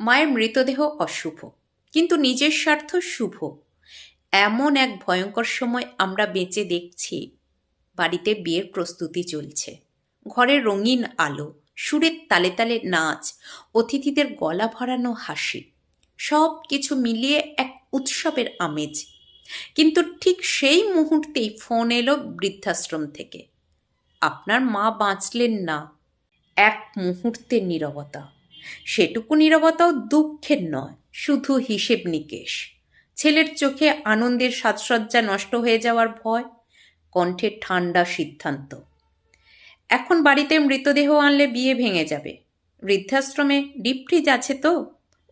মায়ের মৃতদেহ অশুভ, কিন্তু নিজের স্বার্থ শুভ। এমন এক ভয়ঙ্কর সময় আমরা বেঁচে দেখছি, বাড়িতে বিয়ের প্রস্তুতি চলছে। ঘরে রঙিন আলো, সুরের তালে তালে নাচ, অতিথিদের গলা ভরানো হাসি সব কিছু মিলিয়ে এক উৎসবের আমেজ। কিন্তু ঠিক সেই মুহূর্তেই ফোন এলো বৃদ্ধাশ্রম থেকে। আপনার মা বাঁচলেন না। এক মুহূর্তের নীরবতা। সেটুকু নীরবতাও দুঃখের নয়, শুধু হিসেব নিকেশ। ছেলের চোখে আনন্দের সাজসজ্জা নষ্ট হয়ে যাওয়ার ভয় কণ্ঠে ঠান্ডা সিদ্ধান্ত। এখন বাড়িতে মৃতদেহ আনলে বিয়ে ভেঙে যাবে। বৃদ্ধাশ্রমে ডিপ ফ্রিজ আছে তো?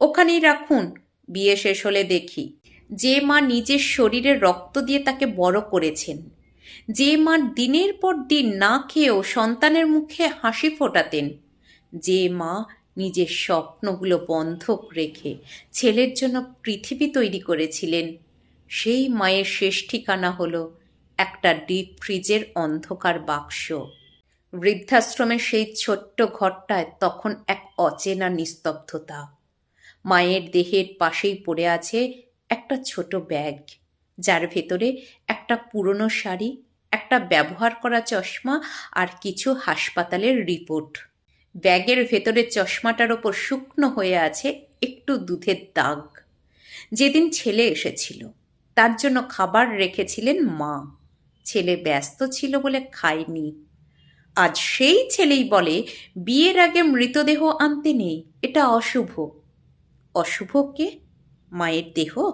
ওখানেই রাখুন, বিয়ে শেষ হলে দেখি। যে মা নিজের শরীরে রক্ত দিয়ে তাকে বড় করেছেন, যে মা দিনের পর দিন না খেয়েও সন্তানের মুখে হাসি ফোটাতেন, যে মা নিজের স্বপ্নগুলো বন্ধক রেখে ছেলের জন্য পৃথিবী তৈরি করেছিলেন। সেই মায়ের শেষ ঠিকানা হলো একটা ডিপ ফ্রিজের অন্ধকার বাক্স। বৃদ্ধাশ্রমের সেই ছোট্ট ঘরটায় তখন এক অচেনা নিস্তব্ধতা। মায়ের দেহের পাশেই পড়ে আছে একটা ছোট ব্যাগ, যার ভেতরে একটা পুরনো শাড়ি, একটা ব্যবহার করা চশমা আর কিছু হাসপাতালের রিপোর্ট। ব্যাগের ভেতরে চশমাটার ওপর শুকনো হয়ে আছে একটু দুধের দাগ। যেদিন ছেলে এসেছিল, তার জন্য খাবার রেখেছিলেন মা। ছেলে ব্যস্ত ছিল বলে খায়নি। আজ সেই ছেলেই বলে, বিয়ের আগে মৃতদেহ আনতে নেই, এটা অশুভ। অশুভ কে? মায়ের দেহ?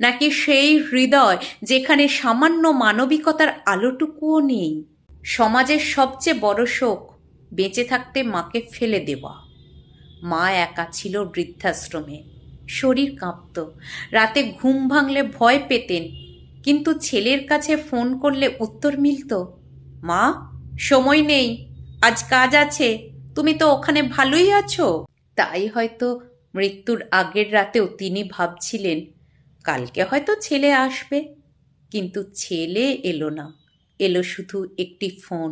নাকি সেই হৃদয় যেখানে সামান্য মানবিকতার আলোটুকুও নেই? সমাজের সবচেয়ে বড় শোক বেঁচে থাকতে মাকে ফেলে দেওয়া। মা একা ছিল বৃদ্ধাশ্রমে। শরীর কাঁপত। রাতে ঘুম ভাঙলে ভয় পেতেন, কিন্তু ছেলের কাছে ফোন করলে উত্তর মিলত, মা, সময় নেই, আজ কাজ আছে, তুমি তো ওখানে ভালোই আছো। তাই হয়তো মৃত্যুর আগের রাতেও তিনি ভাবছিলেন, কালকে হয়তো ছেলে আসবে। কিন্তু ছেলে এলো না, এলো শুধু একটি ফোন।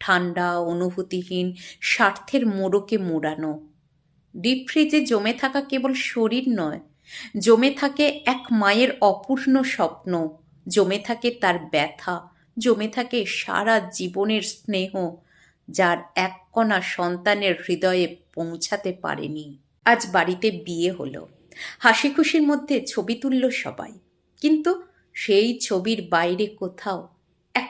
ঠান্ডা অনুভূতিহীন, স্বার্থের মোড়কে মোড়ানো। ডিপ ফ্রিজে জমে থাকা কেবল শরীর নয়, জমে থাকে এক মায়ের অপূর্ণ স্বপ্ন। জমে থাকে তার ব্যথা, জমে থাকে সারা জীবনের স্নেহ, যার এক কণা সন্তানের হৃদয়ে পৌঁছাতে পারেনি। আজ বাড়িতে বিয়ে হলো। হাসি খুশির মধ্যে ছবি তুলল সবাই। কিন্তু সেই ছবির বাইরে কোথাও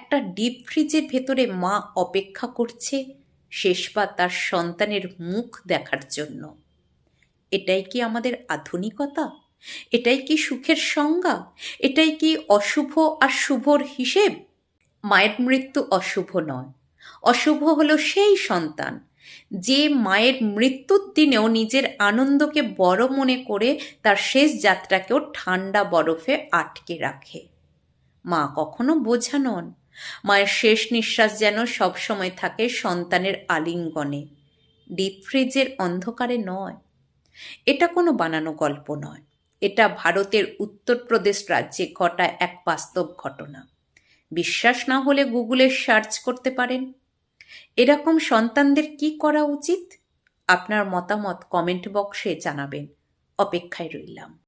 একটা ডিপ ফ্রিজের ভেতরে মা অপেক্ষা করছে শেষবার তার সন্তানের মুখ দেখার জন্য। এটাই কি আমাদের আধুনিকতা? এটাই কি সুখের সংজ্ঞা? এটাই কি অশুভ আর শুভর হিসেব? মায়ের মৃত্যু অশুভ নয়। অশুভ হলো সেই সন্তান যে মায়ের মৃত্যুর দিনেও নিজের আনন্দকে বড় মনে করে তার শেষ যাত্রাকেও ঠান্ডা বরফে আটকে রাখে। মা কখনো বোঝা নন মায়ের শেষ নিঃশ্বাস যেন সবসময় থাকে সন্তানের আলিঙ্গনে। ডিপ ফ্রিজের অন্ধকারে নয়। এটা কোনো বানানো গল্প নয়। এটা ভারতের উত্তরপ্রদেশ রাজ্যে ঘটা এক বাস্তব ঘটনা। বিশ্বাস না হলে গুগলে সার্চ করতে পারেন। এরকম সন্তানদের কি করা উচিত? আপনার মতামত কমেন্ট বক্সে জানাবেন। অপেক্ষায় রইলাম।